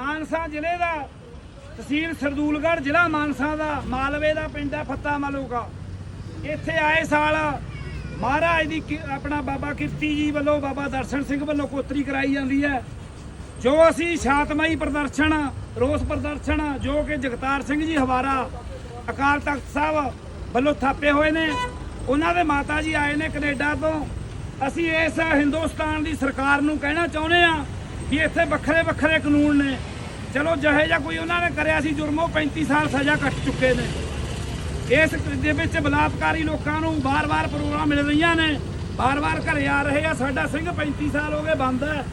ਮਾਨਸਾ ਜ਼ਿਲ੍ਹੇ ਦਾ, ਤਹਿਸੀਲ ਸਰਦੂਲਗੜ੍ਹ ਜ਼ਿਲ੍ਹਾ ਮਾਨਸਾ ਦਾ, ਮਾਲਵੇ ਦਾ ਪਿੰਡ ਹੈ ਫੱਤਾ ਮਾਲੂਕਾ। ਇੱਥੇ ਆਏ ਸਾਲ ਮਹਾਰਾਜ ਦੀ ਕਿ- ਆਪਣਾ ਬਾਬਾ ਕਿਰਤੀ ਜੀ ਵੱਲੋਂ, ਬਾਬਾ ਦਰਸ਼ਨ ਸਿੰਘ ਵੱਲੋਂ ਕੋਤਰੀ ਕਰਾਈ ਜਾਂਦੀ ਹੈ। ਜੋ ਅਸੀਂ ਸ਼ਾਂਤਮਈ ਪ੍ਰਦਰਸ਼ਨ, ਰੋਸ ਪ੍ਰਦਰਸ਼ਨ, ਜੋ ਕਿ ਜਗਤਾਰ ਸਿੰਘ ਜੀ ਹਵਾਰਾ, ਅਕਾਲ ਤਖਤ ਸਾਹਿਬ ਵੱਲੋਂ ਥਾਪੇ ਹੋਏ ਨੇ, ਉਹਨਾਂ ਦੇ ਮਾਤਾ ਜੀ ਆਏ ਨੇ ਕੈਨੇਡਾ ਤੋਂ। ਅਸੀਂ ਇਸ ਹਿੰਦੁਸਤਾਨ ਦੀ ਸਰਕਾਰ ਨੂੰ ਕਹਿਣਾ ਚਾਹੁੰਦੇ ਆ ਕਿ ਇੱਥੇ ਵੱਖਰੇ ਵੱਖਰੇ ਕਾਨੂੰਨ ਨੇ। ਚਲੋ ਜਿਹੇ ਜਿਹਾ ਕੋਈ ਉਹਨਾਂ ਨੇ ਕਰਿਆ ਸੀ ਜੁਰਮੋ ਉਹ 35 ਸਾਲ ਸਜ਼ਾ ਕੱਟ ਚੁੱਕੇ ਨੇ। ਇਸ ਦੇ ਵਿੱਚ ਬਲਾਤਕਾਰੀ ਲੋਕਾਂ ਨੂੰ ਬਾਰ-ਬਾਰ ਪ੍ਰੋਗਰਾਮ ਮਿਲ ਰਹੀਆਂ ਨੇ। ਬਾਰ-ਬਾਰ ਘਰੇ ਆ ਰਹੇ ਆ। ਸਾਡਾ ਸਿੰਘ 35 ਸਾਲ ਹੋ ਗਏ ਬੰਦ ਹੈ।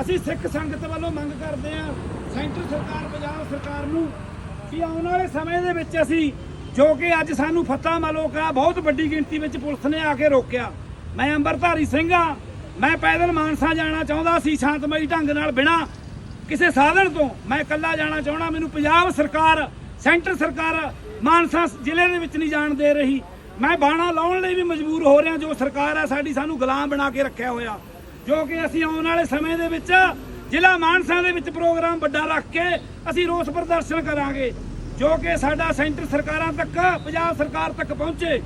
ਅਸੀਂ ਸਿੱਖ ਸੰਗਤ ਵੱਲੋਂ ਮੰਗ ਕਰਦੇ ਆ ਸੈਂਟਰ ਸਰਕਾਰ, ਪੰਜਾਬ ਸਰਕਾਰ ਨੂੰ ਕਿ ਆਉਣ ਵਾਲੇ ਸਮੇਂ ਦੇ ਵਿੱਚ ਅਸੀਂ ਜੋ ਕਿ ਅੱਜ ਸਾਨੂੰ ਫਤਿਹ ਮਲੋਕਾ ਬਹੁਤ ਵੱਡੀ ਗਿਣਤੀ ਵਿੱਚ ਪੁਲਿਸ ਨੇ ਆ ਕੇ ਰੋਕਿਆ। ਮੈਂ ਅੰਬਰਧਾਰੀ ਸਿੰਘ ਆ ਮੈਂ ਪੈਦਲ ਮਾਨਸਾ ਜਾਣਾ ਚਾਹੁੰਦਾ ਸੀ ਸ਼ਾਂਤਮਈ ਢੰਗ ਨਾਲ ਬਿਨਾਂ ਕਿਸੇ ਸਾਧਨ ਤੋਂ ਮੈਂ ਇਕੱਲਾ ਜਾਣਾ ਚਾਹਣਾ ਮੈਨੂੰ ਪੰਜਾਬ ਸਰਕਾਰ, ਸੈਂਟਰ ਸਰਕਾਰ ਮਾਨਸਾ ਜ਼ਿਲ੍ਹੇ ਦੇ ਵਿੱਚ ਨਹੀਂ ਜਾਣ ਦੇ ਰਹੀ। ਮੈਂ ਬਾਣਾ ਲਾਉਣ ਲਈ ਵੀ ਮਜਬੂਰ ਹੋ ਰਿਹਾ, ਜੋ ਸਰਕਾਰ ਹੈ ਸਾਡੀ ਸਾਨੂੰ ਗੁਲਾਮ ਬਣਾ ਕੇ ਰੱਖਿਆ ਹੋਇਆ। ਜੋ ਕਿ ਅਸੀਂ ਆਉਣ ਵਾਲੇ ਸਮੇਂ ਦੇ ਵਿੱਚ ਜ਼ਿਲ੍ਹਾ ਮਾਨਸਾ ਦੇ ਵਿੱਚ ਪ੍ਰੋਗਰਾਮ ਵੱਡਾ ਰੱਖ ਕੇ ਅਸੀਂ ਰੋਸ ਪ੍ਰਦਰਸ਼ਨ ਕਰਾਂਗੇ। ਜੋ ਕਿ ਸਾਡਾ ਸੈਂਟਰ ਸਰਕਾਰਾਂ ਤੱਕ, ਪੰਜਾਬ ਸਰਕਾਰ ਤੱਕ ਪਹੁੰਚੇ।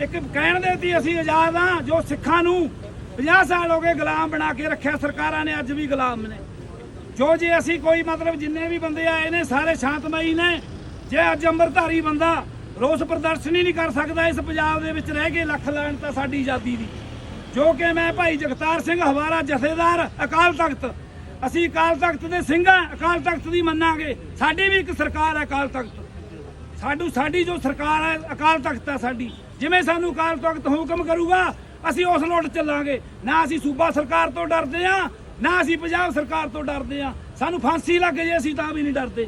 ਇੱਕ ਕਹਿਣ ਦੇ ਤੀ ਅਸੀਂ ਆਜ਼ਾਦ ਹਾਂ, ਜੋ ਸਿੱਖਾਂ ਨੂੰ 50 ਸਾਲ ਹੋ ਗਏ ਗੁਲਾਮ ਬਣਾ ਕੇ ਰੱਖਿਆ, ਸਰਕਾਰਾਂ ਨੇ ਅੱਜ ਵੀ ਗੁਲਾਮ ਨੇ। ਜੋ ਜੇ ਅਸੀਂ ਕੋਈ ਮਤਲਬ ਜਿੰਨੇ ਵੀ ਬੰਦੇ ਆਏ ਨੇ ਸਾਰੇ ਸ਼ਾਂਤਮਈ ਨੇ? ਜੇ ਅੱਜ ਅੰਮ੍ਰਿਤਧਾਰੀ ਬੰਦਾ ਰੋਸ ਪ੍ਰਦਰਸ਼ਨ ਹੀ ਨਹੀਂ ਕਰ ਸਕਦਾ ਇਸ ਪੰਜਾਬ ਦੇ ਵਿੱਚ ਰਹਿ ਕੇ ਲੱਖ ਲੈਣ ਤਾਂ ਸਾਡੀ ਆਜ਼ਾਦੀ ਦੀ। ਜੋ ਕਿ ਮੈਂ ਭਾਈ ਜਗਤਾਰ ਸਿੰਘ ਹਵਾਰਾ ਜਥੇਦਾਰ, ਅਕਾਲ ਤਖਤ। ਅਸੀਂ ਅਕਾਲ ਤਖਤ ਦੇ ਸਿੰਘ ਅਕਾਲ ਤਖਤ ਦੀ ਮੰਨਾਂਗੇ। ਸਾਡੀ ਵੀ ਇੱਕ ਸਰਕਾਰ ਹੈ ਅਕਾਲ ਤਖਤ। ਸਾਡੂ, ਸਾਡੀ ਜੋ ਸਰਕਾਰ ਹੈ ਅਕਾਲ ਤਖਤ ਹੈ ਸਾਡੀ। ਜਿਵੇਂ ਸਾਨੂੰ ਅਕਾਲ ਤਖਤ ਹੁਕਮ ਕਰੂਗਾ, ਅਸੀਂ ਉਸ ਲੋਟ ਚੱਲਾਂਗੇ। ਨਾ ਅਸੀਂ ਸੂਬਾ ਸਰਕਾਰ ਤੋਂ ਡਰਦੇ ਆ ਨਾ ਅਸੀਂ ਪੰਜਾਬ ਸਰਕਾਰ ਤੋਂ ਡਰਦੇ ਆ ਸਾਨੂੰ ਫਾਂਸੀ ਲੱਗ ਜੇ, ਅਸੀਂ ਤਾਂ ਵੀ ਨਹੀਂ ਡਰਦੇ।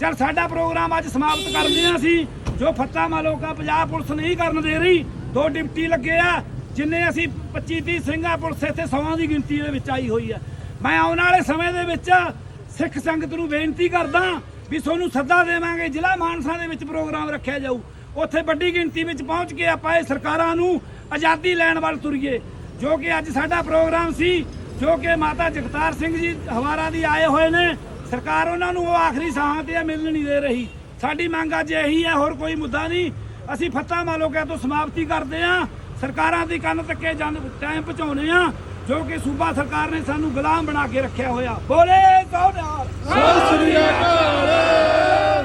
ਚਲ ਸਾਡਾ ਪ੍ਰੋਗਰਾਮ ਅੱਜ ਸਮਾਪਤ ਕਰਦੇ ਆ ਅਸੀਂ। ਜੋ ਫੱਤਾ ਮਾਲੋਕਾ ਪੰਜਾਬ ਪੁਲਿਸ ਨਹੀਂ ਕਰਨ ਦੇ ਰਹੀ, ਦੋ ਡਿਪਟੀ ਲੱਗੇ ਆ, ਜਿੰਨੇ ਅਸੀਂ 25 30 ਸਿੰਘਾਂ ਪੁਲਿਸ ਇੱਥੇ ਸੌਆਂ ਦੀ ਗਿਣਤੀ ਦੇ ਵਿੱਚ ਆਈ ਹੋਈ ਆ। ਮੈਂ ਆਉਣ ਵਾਲੇ ਸਮੇਂ ਦੇ ਵਿੱਚ ਸਿੱਖ ਸੰਗਤ ਨੂੰ ਬੇਨਤੀ ਕਰਦਾ ਵੀ ਤੁਹਾਨੂੰ ਸੱਦਾ ਦੇਵਾਂਗੇ, ਜ਼ਿਲ੍ਹਾ ਮਾਨਸਾ ਦੇ ਵਿੱਚ ਪ੍ਰੋਗਰਾਮ ਰੱਖਿਆ ਜਾਊ। ਉੱਥੇ ਵੱਡੀ ਗਿਣਤੀ ਵਿੱਚ ਪਹੁੰਚ ਕੇ ਆਪਾਂ ਇਹ ਸਰਕਾਰਾਂ ਨੂੰ ਆਜ਼ਾਦੀ ਲੈਣ ਵੱਲ ਤੁਰੀਏ। ਜੋ ਕਿ ਅੱਜ ਸਾਡਾ ਪ੍ਰੋਗਰਾਮ ਸੀ ਜੋ ਕਿ ਮਾਤਾ ਜਗਤਾਰ ਸਿੰਘ ਜੀ ਹਵਾਰਾ ਦੀ ਆਏ ਹੋਏ ਨੇ ਸਰਕਾਰ ਉਹਨਾਂ ਨੂੰ ਉਹ ਆਖਰੀ ਸਾਹਾਂ ਤੇ ਮਿਲਣ ਨਹੀਂ ਦੇ ਰਹੀ। ਸਾਡੀ ਮੰਗ ਅੱਜ ਇਹੀ ਹੈ ਹੋਰ ਕੋਈ ਮੁੱਦਾ ਨਹੀਂ। ਅਸੀਂ ਫੱਤਾ ਮਾਲੋਕਿਆ ਤੋਂ ਸਮਾਪਤੀ ਕਰਦੇ ਹਾਂ। ਸਰਕਾਰਾਂ ਦੀ ਕੰਨ ਤੱਕੇ ਜਨ ਟਾਈਮ ਪਹੁੰਚਾਉਣੇ ਆ ਜੋ ਕਿ ਸੂਬਾ ਸਰਕਾਰ ਨੇ ਸਾਨੂੰ ਗੁਲਾਮ ਬਣਾ ਕੇ ਰੱਖਿਆ ਹੋਇਆ। ਬੋਲੇ ਸੋਹਣਾਰ ਸਤਿ ਸ੍ਰੀ ਅਕਾਲ।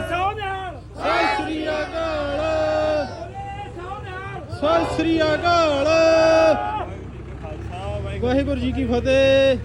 ਸੋਹਣਾਰ ਸਤਿ ਸ੍ਰੀ ਅਕਾਲ। ਸਤਿ ਸ੍ਰੀ ਅਕਾਲ। ਵਾਹਿਗੁਰੂ ਜੀ ਕੀ ਫਤਿਹ।